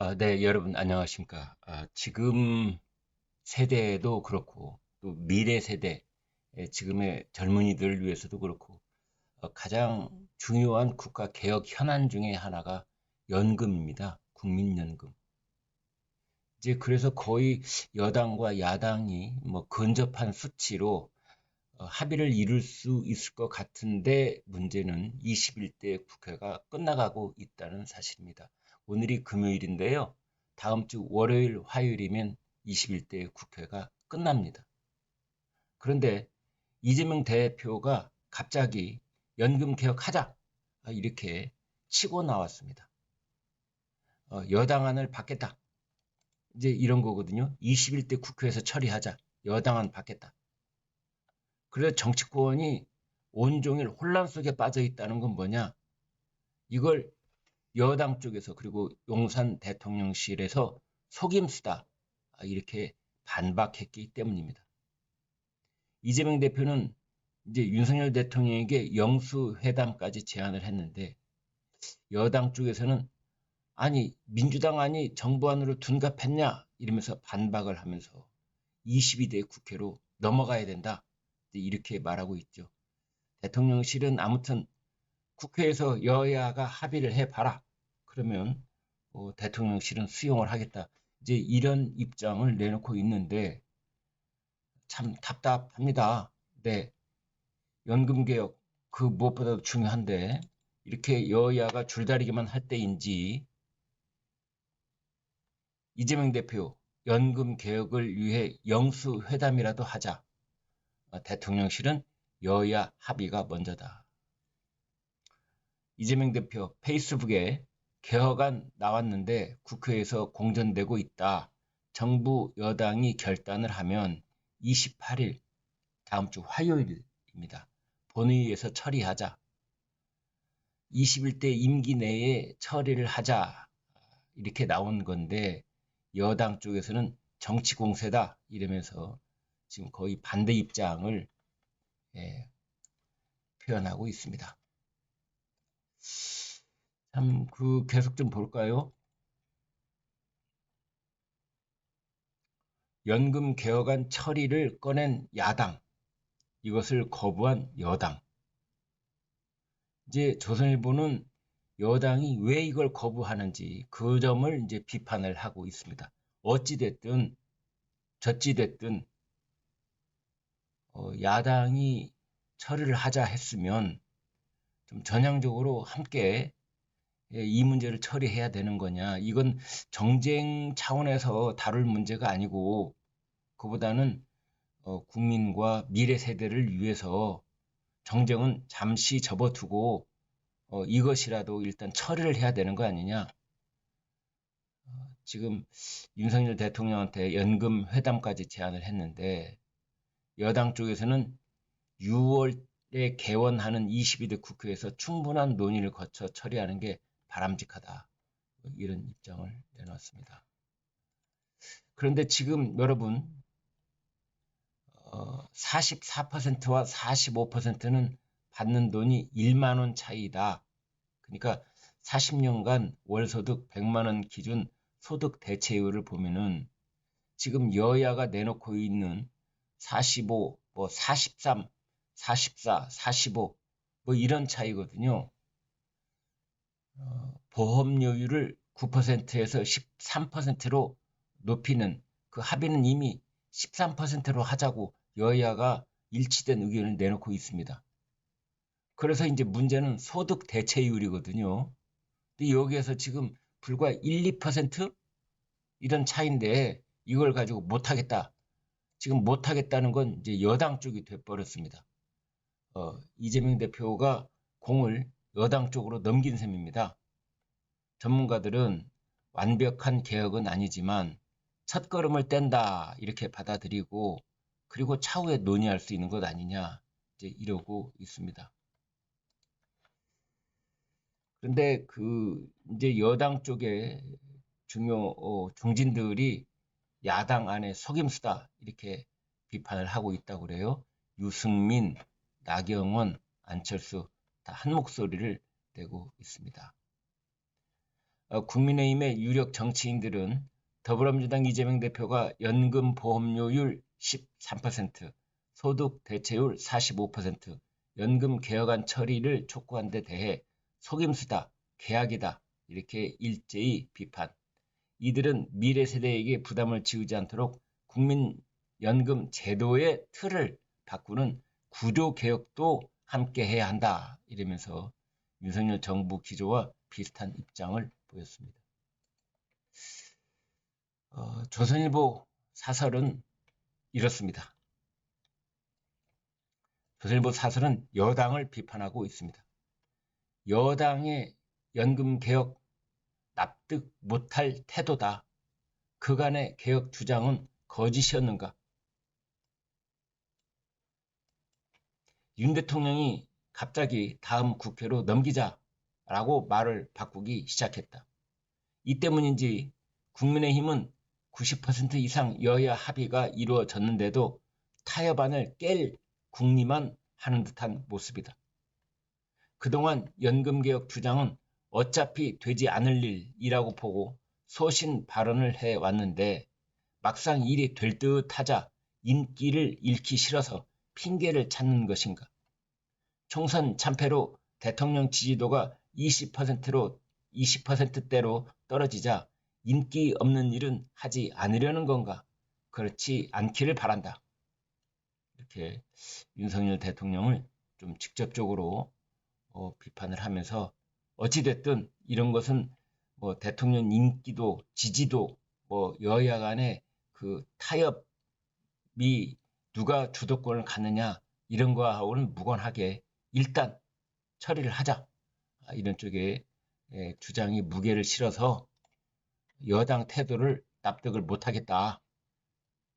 아, 네, 여러분 안녕하십니까. 아, 지금 세대도 그렇고 또 미래 세대, 예, 지금의 젊은이들을 위해서도 그렇고 어, 가장 중요한 국가 개혁 현안 중에 하나가 연금입니다. 국민연금. 이제 그래서 거의 여당과 야당이 뭐 근접한 수치로 어, 합의를 이룰 수 있을 것 같은데 문제는 21대 국회가 끝나가고 있다는 사실입니다. 오늘이 금요일인데요. 다음 주 월요일, 화요일이면 21대 국회가 끝납니다. 그런데 이재명 대표가 갑자기 연금 개혁하자 이렇게 치고 나왔습니다. 어, 여당안을 받겠다. 이제 이런 거거든요. 21대 국회에서 처리하자. 여당안 받겠다. 그래서 정치권이 온종일 혼란 속에 빠져 있다는 건 뭐냐? 이걸 여당 쪽에서 그리고 용산 대통령실에서 속임수다 이렇게 반박했기 때문입니다. 이재명 대표는 이제 윤석열 대통령에게 영수회담까지 제안을 했는데 여당 쪽에서는 아니 민주당 안이 정부 안으로 둔갑했냐 이러면서 반박을 하면서 22대 국회로 넘어가야 된다 이렇게 말하고 있죠. 대통령실은 아무튼 국회에서 여야가 합의를 해봐라. 그러면 어, 대통령실은 수용을 하겠다. 이제 이런 입장을 내놓고 있는데 참 답답합니다. 네. 연금개혁 그 무엇보다도 중요한데 이렇게 여야가 줄다리기만 할 때인지 이재명 대표 연금 개혁을 위해 영수 회담이라도 하자. 어, 대통령실은 여야 합의가 먼저다. 이재명 대표 페이스북에 개혁안 나왔는데 국회에서 공전되고 있다. 정부 여당이 결단을 하면 28일 다음 주 화요일입니다. 본회의에서 처리하자. 21대 임기 내에 처리를 하자. 이렇게 나온 건데 여당 쪽에서는 정치 공세다 이러면서 지금 거의 반대 입장을 예, 표현하고 있습니다. 참, 그, 계속 좀 볼까요? 연금 개혁안 처리를 꺼낸 야당, 이것을 거부한 여당. 이제 조선일보는 여당이 왜 이걸 거부하는지 그 점을 이제 비판을 하고 있습니다. 어찌됐든, 저찌됐든, 어, 야당이 처리를 하자 했으면 좀 전향적으로 함께 예, 이 문제를 처리해야 되는 거냐. 이건 정쟁 차원에서 다룰 문제가 아니고 그보다는 어, 국민과 미래 세대를 위해서 정쟁은 잠시 접어두고 어, 이것이라도 일단 처리를 해야 되는 거 아니냐. 어, 지금 윤석열 대통령한테 연금 회담까지 제안을 했는데 여당 쪽에서는 6월에 개원하는 22대 국회에서 충분한 논의를 거쳐 처리하는 게 바람직하다. 이런 입장을 내놨습니다. 그런데 지금 여러분 어, 44%와 45%는 받는 돈이 1만 원 차이다. 그러니까 40년간 월소득 100만 원 기준 소득 대체율을 보면은 지금 여야가 내놓고 있는 45, 뭐 43, 44, 45, 뭐 이런 차이거든요. 어, 보험료율을 9%에서 13%로 높이는 그 합의는 이미 13%로 하자고 여야가 일치된 의견을 내놓고 있습니다. 그래서 이제 문제는 소득 대체율이거든요. 근데 여기에서 지금 불과 1, 2% 이런 차인데 이걸 가지고 못하겠다. 지금 못하겠다는 건 이제 여당 쪽이 돼버렸습니다. 어, 이재명 대표가 공을 여당 쪽으로 넘긴 셈입니다. 전문가들은 완벽한 개혁은 아니지만 첫 걸음을 뗀다 이렇게 받아들이고 그리고 차후에 논의할 수 있는 것 아니냐 이제 이러고 있습니다. 그런데 그 이제 여당 쪽에 중요 어, 중진들이 야당 안에 속임수다 이렇게 비판을 하고 있다고 그래요. 유승민, 나경원, 안철수 다 한 목소리를 내고 있습니다. 어, 국민의힘의 유력 정치인들은 더불어민주당 이재명 대표가 연금 보험료율 13%, 소득 대체율 45%, 연금 개혁안 처리를 촉구한 데 대해 속임수다, 계약이다 이렇게 일제히 비판. 이들은 미래 세대에게 부담을 지우지 않도록 국민연금 제도의 틀을 바꾸는 구조 개혁도 함께 해야 한다 이러면서 윤석열 정부 기조와 비슷한 입장을 보였습니다. 어, 조선일보 사설은 이렇습니다. 조선일보 사설은 여당을 비판하고 있습니다. 여당의 연금 개혁 납득 못할 태도다. 그간의 개혁 주장은 거짓이었는가? 윤 대통령이 갑자기 다음 국회로 넘기자라고 말을 바꾸기 시작했다. 이 때문인지 국민의힘은 90% 이상 여야 합의가 이루어졌는데도 타협안을 깰 국리만 하는 듯한 모습이다. 그동안 연금개혁 주장은 어차피 되지 않을 일이라고 보고 소신 발언을 해왔는데 막상 일이 될 듯 하자 인기를 잃기 싫어서 핑계를 찾는 것인가. 총선 참패로 대통령 지지도가 20%로 20%대로 떨어지자 인기 없는 일은 하지 않으려는 건가? 그렇지 않기를 바란다. 이렇게 윤석열 대통령을 좀 직접적으로 어, 비판을 하면서 어찌됐든 이런 것은 뭐 대통령 인기도 지지도 뭐 여야 간의 그 타협이 누가 주도권을 갖느냐 이런 거하고는 무관하게 일단 처리를 하자 아, 이런 쪽에 예, 주장이 무게를 실어서 여당 태도를 납득을 못하겠다.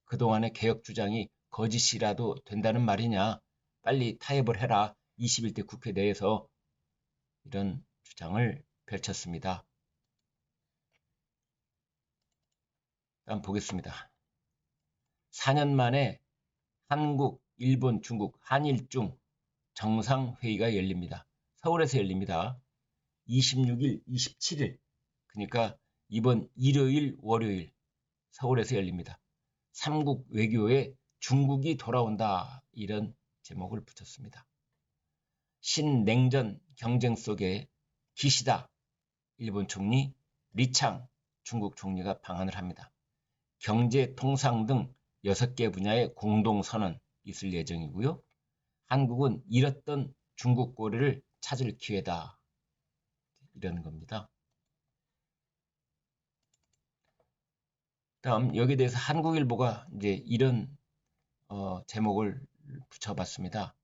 그동안의 개혁 주장이 거짓이라도 된다는 말이냐. 빨리 타협을 해라. 21대 국회 내에서 이런 주장을 펼쳤습니다. 다음 보겠습니다. 4년 만에 한국, 일본, 중국, 한일중 정상회의가 열립니다. 서울에서 열립니다. 26일, 27일 그러니까 이번 일요일, 월요일 서울에서 열립니다. 삼국 외교에 중국이 돌아온다 이런 제목을 붙였습니다. 신냉전 경쟁 속에 기시다 일본 총리, 리창 중국 총리가 방한을 합니다. 경제, 통상 등 6개 분야의 공동선언 있을 예정이고요. 한국은 잃었던 중국 꼬리를 찾을 기회다. 이런 겁니다. 다음 여기에 대해서 한국일보가 이제 이런 어, 제목을 붙여봤습니다.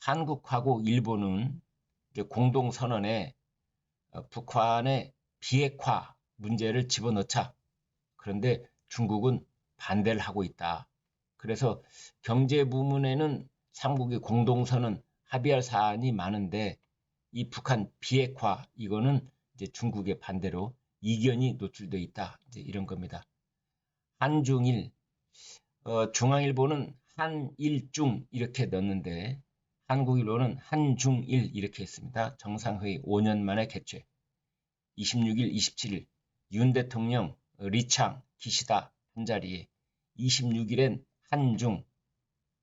한국하고 일본은 공동 선언에 어, 북한의 비핵화 문제를 집어넣자. 그런데 중국은 반대를 하고 있다. 그래서 경제 부문에는 삼국의 공동선언 합의할 사안이 많은데 이 북한 비핵화 이거는 이제 중국의 반대로 이견이 노출되어 있다. 이제 이런 겁니다. 한중일 어, 중앙일보는 한일중 이렇게 넣었는데 한국일보는 한중일 이렇게 했습니다. 정상회의 5년 만에 개최. 26일, 27일 윤 대통령, 리창, 기시다 한자리에 26일엔 한중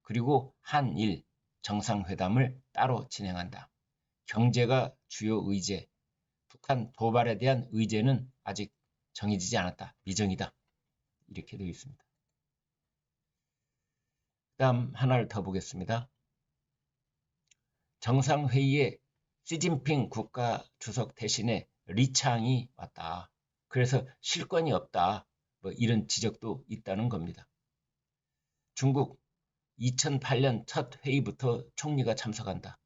그리고 한일 정상회담을 따로 진행한다. 경제가 주요 의제, 북한 도발에 대한 의제는 아직 정해지지 않았다. 미정이다. 이렇게 되어 있습니다. 다음 하나를 더 보겠습니다. 정상회의에 시진핑 국가 주석 대신에 리창이 왔다. 그래서 실권이 없다. 뭐 이런 지적도 있다는 겁니다. 중국 2008년 첫 회의부터 총리가 참석한다.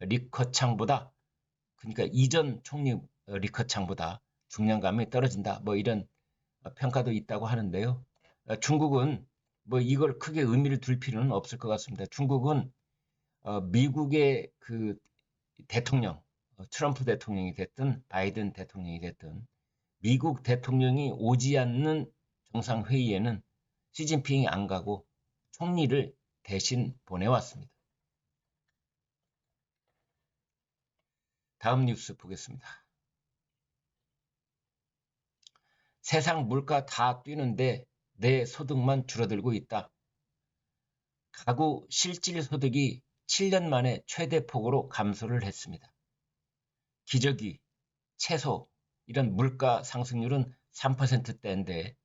리커창보다 그러니까 이전 총리 리커창보다 중량감이 떨어진다. 뭐 이런 평가도 있다고 하는데요. 중국은 뭐 이걸 크게 의미를 둘 필요는 없을 것 같습니다. 중국은 어, 미국의 그 대통령 어, 트럼프 대통령이 됐든 바이든 대통령이 됐든 미국 대통령이 오지 않는 정상회의에는 시진핑이 안 가고 총리를 대신 보내왔습니다. 다음 뉴스 보겠습니다. 세상 물가 다 뛰는데 내 소득만 줄어들고 있다. 가구 실질 소득이 7년 만에 최대 폭으로 감소를 했습니다. 기저귀, 채소 이런 물가 상승률은 3%대인데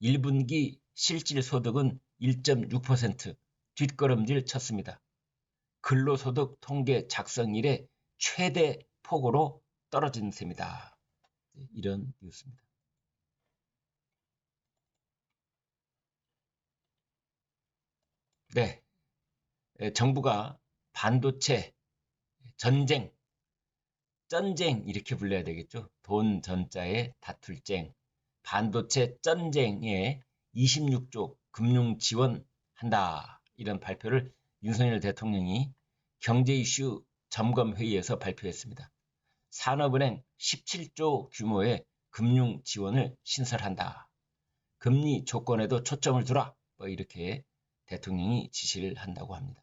1분기 실질 소득은 1.6% 뒷걸음질 쳤습니다. 근로소득 통계 작성 일에 최대 폭으로 떨어진 셈이다. 이런 뉴스입니다. 네. 정부가 반도체 전쟁, 전쟁 이렇게 불러야 되겠죠. 돈 전자에 다툴쟁, 반도체 전쟁에 26조 금융 지원한다. 이런 발표를 윤석열 대통령이 경제 이슈 점검 회의에서 발표했습니다. 산업은행 17조 규모의 금융 지원을 신설한다. 금리 조건에도 초점을 두라. 뭐 이렇게 대통령이 지시를 한다고 합니다.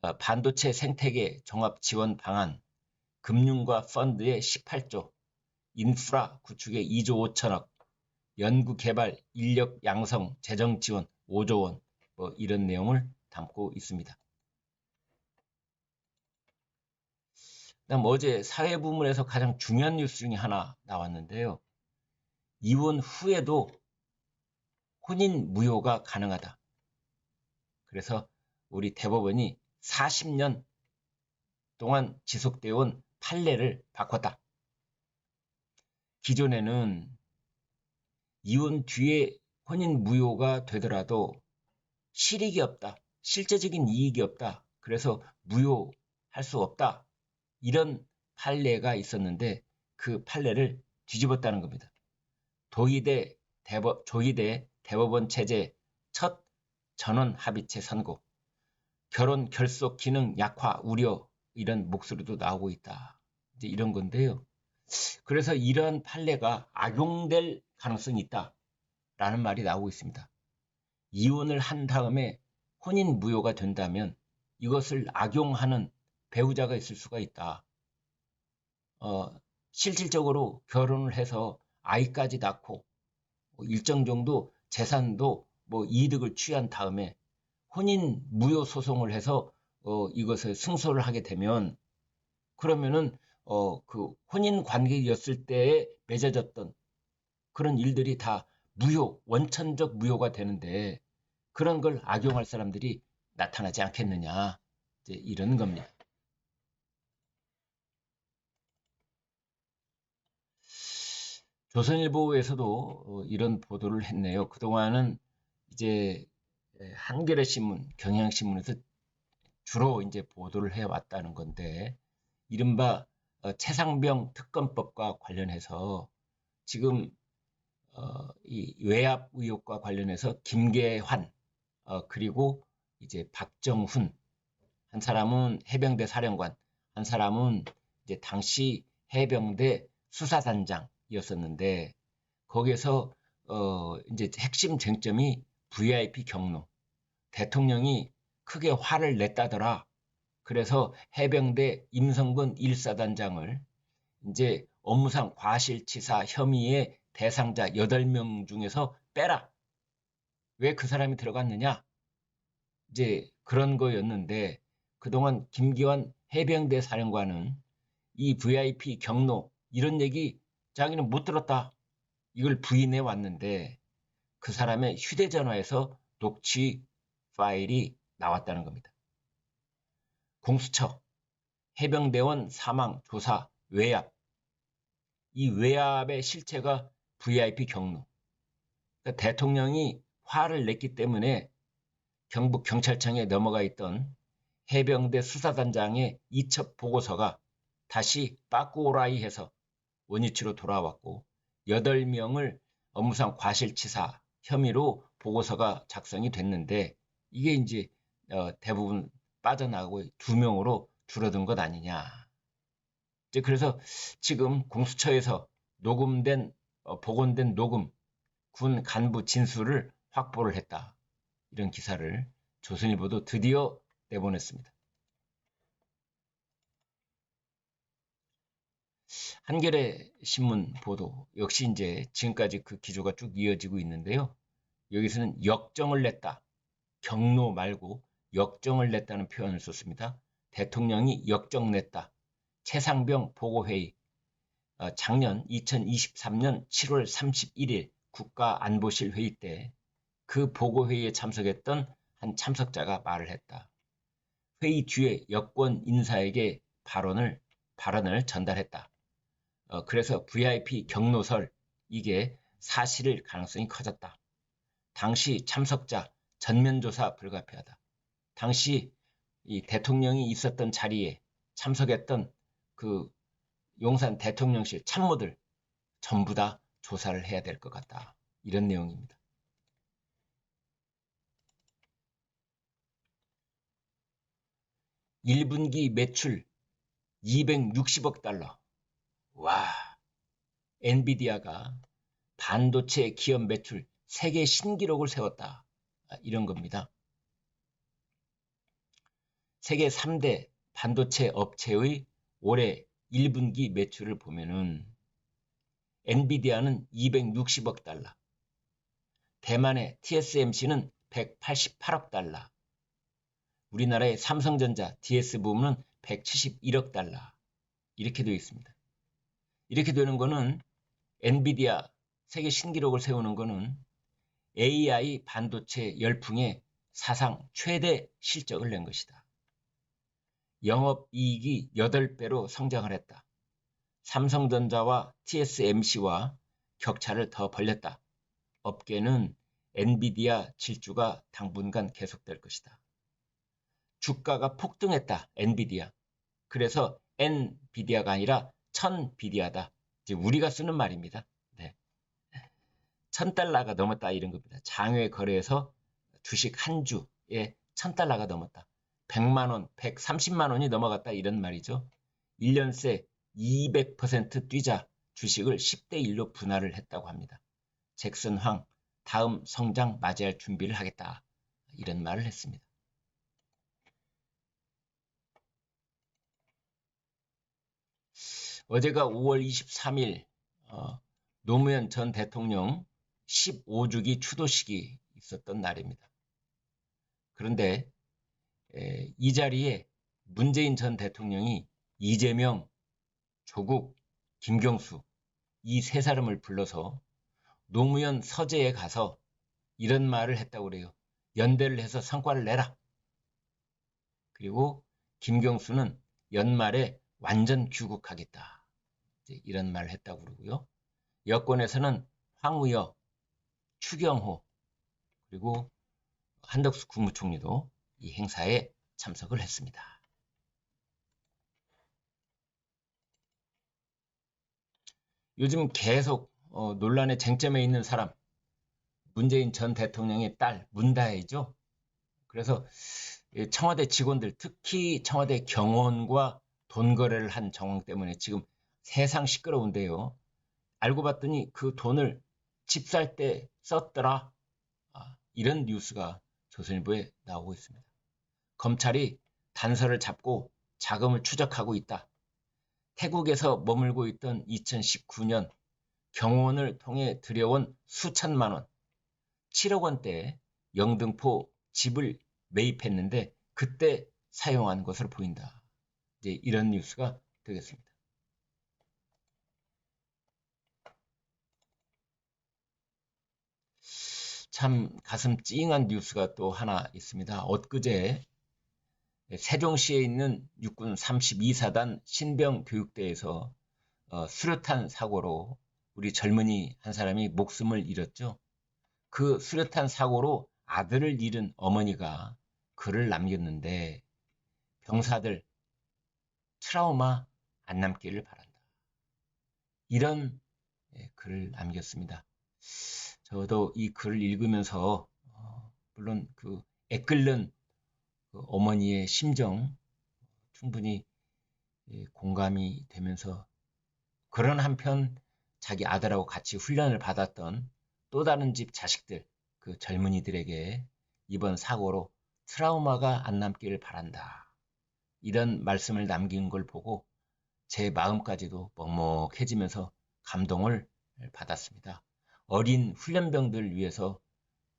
어, 반도체 생태계 종합 지원 방안, 금융과 펀드의 18조, 인프라 구축에 2조 5천억, 연구 개발, 인력 양성, 재정 지원 5조 원, 뭐 이런 내용을 담고 있습니다. 그다음 어제 사회 부문에서 가장 중요한 뉴스 중에 하나 나왔는데요. 이혼 후에도 혼인 무효가 가능하다. 그래서 우리 대법원이 40년 동안 지속되어 온 판례를 바꿨다. 기존에는 이혼 뒤에 혼인 무효가 되더라도 실익이 없다. 실제적인 이익이 없다. 그래서 무효할 수 없다. 이런 판례가 있었는데 그 판례를 뒤집었다는 겁니다. 도의대 대법, 조의대 대법원 체제 첫 전원 합의체 선고, 결혼 결속 기능 약화 우려 이런 목소리도 나오고 있다. 이제 이런 건데요. 그래서 이러한 판례가 악용될 가능성이 있다. 라는 말이 나오고 있습니다. 이혼을 한 다음에 혼인 무효가 된다면 이것을 악용하는 배우자가 있을 수가 있다. 어, 실질적으로 결혼을 해서 아이까지 낳고 뭐 일정 정도 재산도 뭐 이득을 취한 다음에 혼인 무효 소송을 해서 어, 이것을 승소를 하게 되면 그러면은 어, 그 혼인 관계였을 때에 맺어졌던 그런 일들이 다 무효, 원천적 무효가 되는데 그런 걸 악용할 사람들이 나타나지 않겠느냐. 이제 이런 겁니다. 조선일보에서도 어, 이런 보도를 했네요. 그동안은 이제 한겨레 신문, 경향신문에서 주로 이제 보도를 해왔다는 건데, 이른바 어, 최상병 특검법과 관련해서 지금 어, 이 외압 의혹과 관련해서 김계환 그리고 이제 박정훈 한 사람은 해병대 사령관, 한 사람은 이제 당시 해병대 수사단장 이었었는데 거기에서 어 이제 핵심 쟁점이 VIP 경로 대통령이 크게 화를 냈다더라. 그래서 해병대 임성근 1사단장을 이제 업무상 과실치사 혐의의 대상자 8명 중에서 빼라. 왜 그 사람이 들어갔느냐? 이제 그런 거였는데 그동안 김기환 해병대 사령관은 이 VIP 경로 이런 얘기 자기는 못 들었다. 이걸 부인해 왔는데 그 사람의 휴대전화에서 녹취 파일이 나왔다는 겁니다. 공수처, 해병대원 사망 조사 외압. 이 외압의 실체가 VIP 경로. 그러니까 대통령이 화를 냈기 때문에 경북 경찰청에 넘어가 있던 해병대 수사단장의 이첩 보고서가 다시 빠꾸오라이 해서 원위치로 돌아왔고 8명을 업무상 과실치사 혐의로 보고서가 작성이 됐는데 이게 이제 어, 대부분 빠져나가고 두 명으로 줄어든 것 아니냐. 이제 그래서 지금 공수처에서 녹음된 어, 복원된 녹음 군 간부 진술을 확보를 했다. 이런 기사를 조선일보도 드디어 내보냈습니다. 한겨레 신문 보도 역시 이제 지금까지 그 기조가 쭉 이어지고 있는데요. 여기서는 역정을 냈다. 경로 말고 역정을 냈다는 표현을 썼습니다. 대통령이 역정 냈다. 최상병 보고회의 어, 작년 2023년 7월 31일 국가안보실 회의 때 그 보고회의에 참석했던 한 참석자가 말을 했다. 회의 뒤에 여권 인사에게 발언을 발언을 전달했다. 어, 그래서 VIP 경로설 이게 사실일 가능성이 커졌다. 당시 참석자 전면조사 불가피하다. 당시 이 대통령이 있었던 자리에 참석했던 그 용산 대통령실 참모들 전부 다 조사를 해야 될 것 같다. 이런 내용입니다. (1분기) 매출 260억 달러 와 엔비디아가 반도체 기업 매출 세계 신기록을 세웠다 아, 이런 겁니다 세계 3대 반도체 업체의 올해 1분기 매출을 보면은 엔비디아는 260억 달러, 대만의 TSMC는 188억 달러, 우리나라의 삼성전자 DS 부문은 171억 달러 이렇게 되어 있습니다. 이렇게 되는 거는 엔비디아 세계 신기록을 세우는 거는 AI 반도체 열풍의 사상 최대 실적을 낸 것이다. 영업이익이 8배로 성장을 했다. 삼성전자와 TSMC와 격차를 더 벌렸다. 업계는 엔비디아 질주가 당분간 계속될 것이다. 주가가 폭등했다. 엔비디아. 그래서 엔비디아가 아니라 천비디아다. 우리가 쓰는 말입니다. 네. 천 달러가 넘었다 이런 겁니다. 장외 거래에서 주식 한 주에 천 달러가 넘었다. 100만 원, 130만 원이 넘어갔다 이런 말이죠. 1년 새 200% 뛰자 주식을 10대 1로 분할을 했다고 합니다. 잭슨 황 다음 성장 맞이할 준비를 하겠다 이런 말을 했습니다. 어제가 5월 23일 어, 노무현 전 대통령 15주기 추도식이 있었던 날입니다. 그런데 이 자리에 문재인 전 대통령이 이재명, 조국, 김경수 이 세 사람을 불러서 노무현 서재에 가서 이런 말을 했다고 그래요. 연대를 해서 성과를 내라. 그리고 김경수는 연말에 완전 귀국하겠다. 이런 말을 했다고 그러고요. 여권에서는 황우여, 추경호, 그리고 한덕수 국무총리도 이 행사에 참석을 했습니다. 요즘 계속 어, 논란의 쟁점에 있는 사람 문재인 전 대통령의 딸 문다혜죠. 그래서 청와대 직원들 특히 청와대 경호원과 돈 거래를 한 정황 때문에 지금 세상 시끄러운데요. 알고 봤더니 그 돈을 집 살 때 썼더라. 아, 이런 뉴스가 조선일보에 나오고 있습니다. 검찰이 단서를 잡고 자금을 추적하고 있다. 태국에서 머물고 있던 2019년 경호원을 통해 들여온 수천만 원, 7억 원대 영등포 집을 매입했는데 그때 사용한 것으로 보인다. 이제 이런 뉴스가 되겠습니다. 참 가슴 찡한 뉴스가 또 하나 있습니다. 엊그제 세종시에 있는 육군 32사단 신병교육대에서 어, 수류탄 사고로 우리 젊은이 한 사람이 목숨을 잃었죠. 그 수류탄 사고로 아들을 잃은 어머니가 글을 남겼는데 병사들 트라우마 안 남기를 바란다. 이런 예, 글을 남겼습니다. 저도 이 글을 읽으면서 어, 물론 그 애끓는 그 어머니의 심정 충분히 예, 공감이 되면서 그런 한편 자기 아들하고 같이 훈련을 받았던 또 다른 집 자식들 그 젊은이들에게 이번 사고로 트라우마가 안 남기를 바란다. 이런 말씀을 남긴 걸 보고 제 마음까지도 먹먹해지면서 감동을 받았습니다. 어린 훈련병들 위해서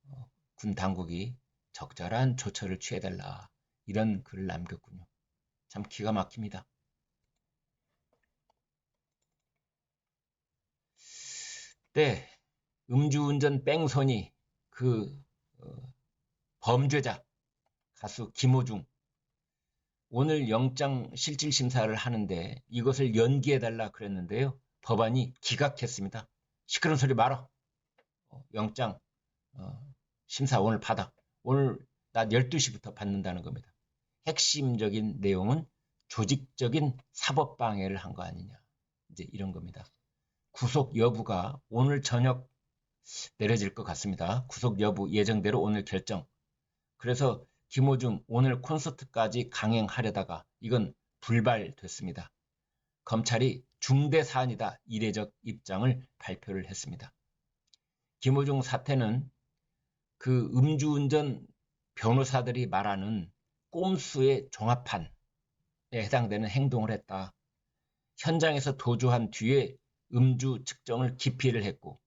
어, 군 당국이 적절한 조처를 취해달라 이런 글을 남겼군요. 참 기가 막힙니다. 네, 음주운전 뺑소니 그 어, 범죄자 가수 김호중 오늘 영장 실질 심사를 하는데 이것을 연기해 달라 그랬는데요. 법안이 기각했습니다. 시끄러운 소리 말어. 어, 영장 어, 심사 오늘 받아. 오늘 낮 12시부터 받는다는 겁니다. 핵심적인 내용은 조직적인 사법 방해를 한 거 아니냐. 이제 이런 겁니다. 구속 여부가 오늘 저녁 내려질 것 같습니다. 구속 여부 예정대로 오늘 결정. 그래서 김호중 오늘 콘서트까지 강행하려다가 이건 불발됐습니다. 검찰이 중대 사안이다 이례적 입장을 발표를 했습니다. 김호중 사태는 그 음주운전 변호사들이 말하는 꼼수의 종합판에 해당되는 행동을 했다. 현장에서 도주한 뒤에 음주 측정을 기피를 했고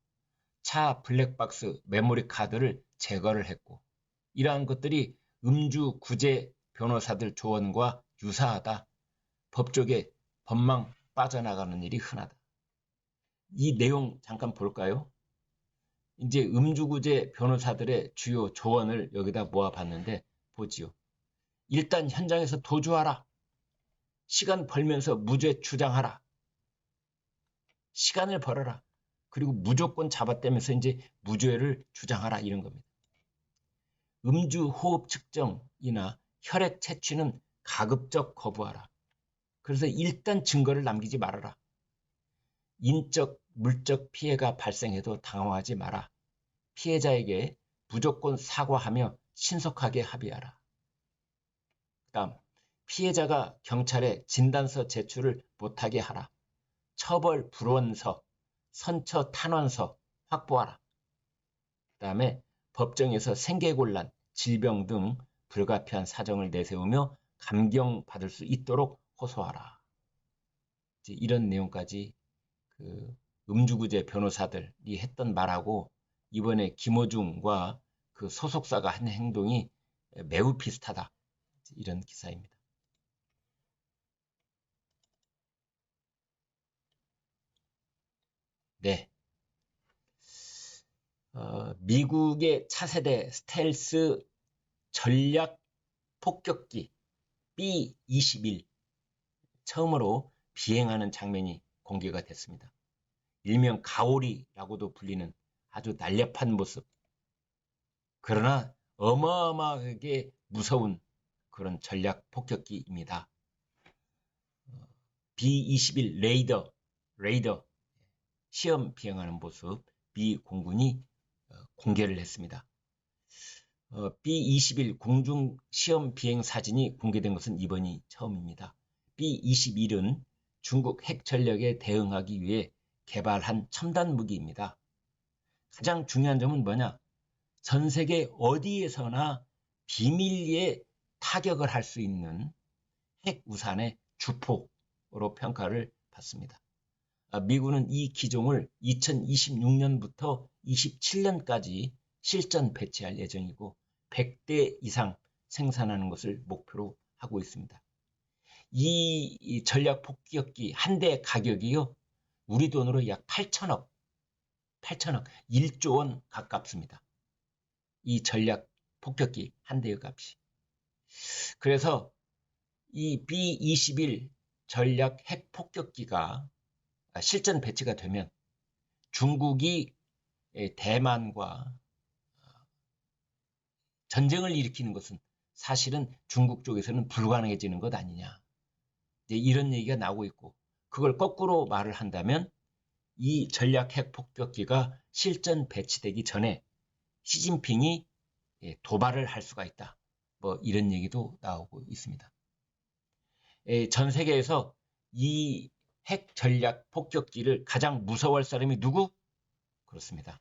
차 블랙박스 메모리 카드를 제거를 했고 이러한 것들이 음주 구제 변호사들 조언과 유사하다. 법조계 법망 빠져나가는 일이 흔하다. 이 내용 잠깐 볼까요? 이제 음주구제 변호사들의 주요 조언을 여기다 모아봤는데 보지요. 일단 현장에서 도주하라. 시간 벌면서 무죄 주장하라. 시간을 벌어라. 그리고 무조건 잡아떼면서 이제 무죄를 주장하라 이런 겁니다. 음주 호흡 측정이나 혈액 채취는 가급적 거부하라. 그래서 일단 증거를 남기지 말아라. 인적, 물적 피해가 발생해도 당황하지 마라. 피해자에게 무조건 사과하며 신속하게 합의하라. 그 다음, 피해자가 경찰에 진단서 제출을 못하게 하라. 처벌 불원서, 선처 탄원서 확보하라. 그 다음에 법정에서 생계곤란, 질병 등 불가피한 사정을 내세우며 감경받을 수 있도록 호소하라. 이런 내용까지 그 음주구제 변호사들이 했던 말하고 이번에 김호중과 그 소속사가 한 행동이 매우 비슷하다. 이런 기사입니다. 네. 어, 미국의 차세대 스텔스 전략 폭격기 B-21 처음으로 비행하는 장면이 공개가 됐습니다. 일명 가오리라고도 불리는 아주 날렵한 모습. 그러나 어마어마하게 무서운 그런 전략 폭격기입니다. B-21 레이더, 레이더 시험 비행하는 모습 미 공군이 어, 공개를 했습니다. 어, B-21 공중 시험 비행 사진이 공개된 것은 이번이 처음입니다. B-21은 중국 핵 전력에 대응하기 위해 개발한 첨단 무기입니다. 가장 중요한 점은 뭐냐? 전 세계 어디에서나 비밀리에 타격을 할 수 있는 핵 우산의 주포로 평가를 받습니다. 아, 미군은 이 기종을 2026년부터 27년까지 실전 배치할 예정이고 100대 이상 생산하는 것을 목표로 하고 있습니다. 이 전략 폭격기 한 대 가격이요. 우리 돈으로 약 8천억, 8천억, 1조 원 가깝습니다. 이 전략 폭격기 한 대의 값이. 그래서 이 B-21 전략 핵 폭격기가 실전 배치가 되면 중국이 대만과 전쟁을 일으키는 것은 사실은 중국 쪽에서는 불가능해지는 것 아니냐. 이런 얘기가 나오고 있고 그걸 거꾸로 말을 한다면 이 전략 핵 폭격기가 실전 배치되기 전에 시진핑이 예, 도발을 할 수가 있다. 뭐 이런 얘기도 나오고 있습니다. 전 세계에서 이 핵 전략 폭격기를 가장 무서워할 사람이 누구? 그렇습니다.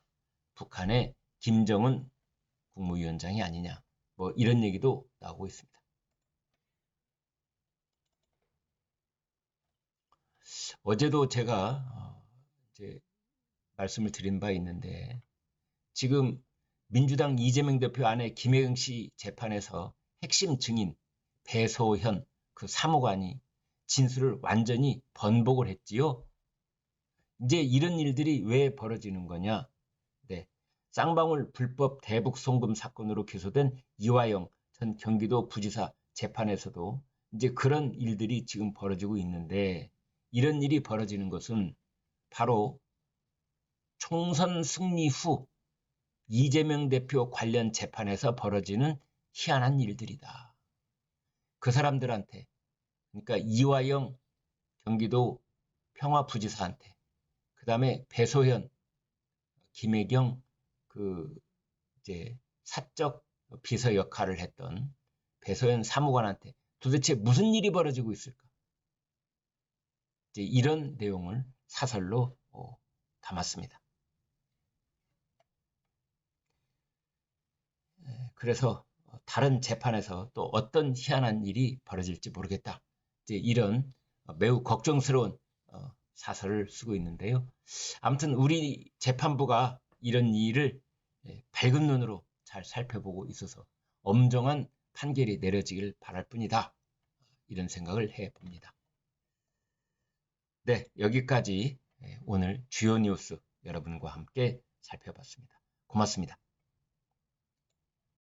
북한의 김정은 국무위원장이 아니냐. 뭐 이런 얘기도 나오고 있습니다. 어제도 제가 어, 이제 말씀을 드린 바 있는데 지금 민주당 이재명 대표 아내 김혜영 씨 재판에서 핵심 증인 배소현 그 사무관이 진술을 완전히 번복을 했지요. 이제 이런 일들이 왜 벌어지는 거냐? 네. 쌍방울 불법 대북 송금 사건으로 기소된 이화영 전 경기도 부지사 재판에서도 이제 그런 일들이 지금 벌어지고 있는데 이런 일이 벌어지는 것은 바로 총선 승리 후 이재명 대표 관련 재판에서 벌어지는 희한한 일들이다. 그 사람들한테 그러니까 이화영 경기도 평화부지사한테 그 다음에 배소현 김혜경 그 이제 사적 비서 역할을 했던 배소현 사무관한테 도대체 무슨 일이 벌어지고 있을까? 이제 이런 내용을 사설로 어, 담았습니다. 그래서 다른 재판에서 또 어떤 희한한 일이 벌어질지 모르겠다. 이제 이런 매우 걱정스러운 어, 사설을 쓰고 있는데요. 아무튼 우리 재판부가 이런 일을 예, 밝은 눈으로 잘 살펴보고 있어서 엄정한 판결이 내려지길 바랄 뿐이다. 이런 생각을 해 봅니다. 네, 여기까지 예, 오늘 주요 뉴스 여러분과 함께 살펴봤습니다. 고맙습니다.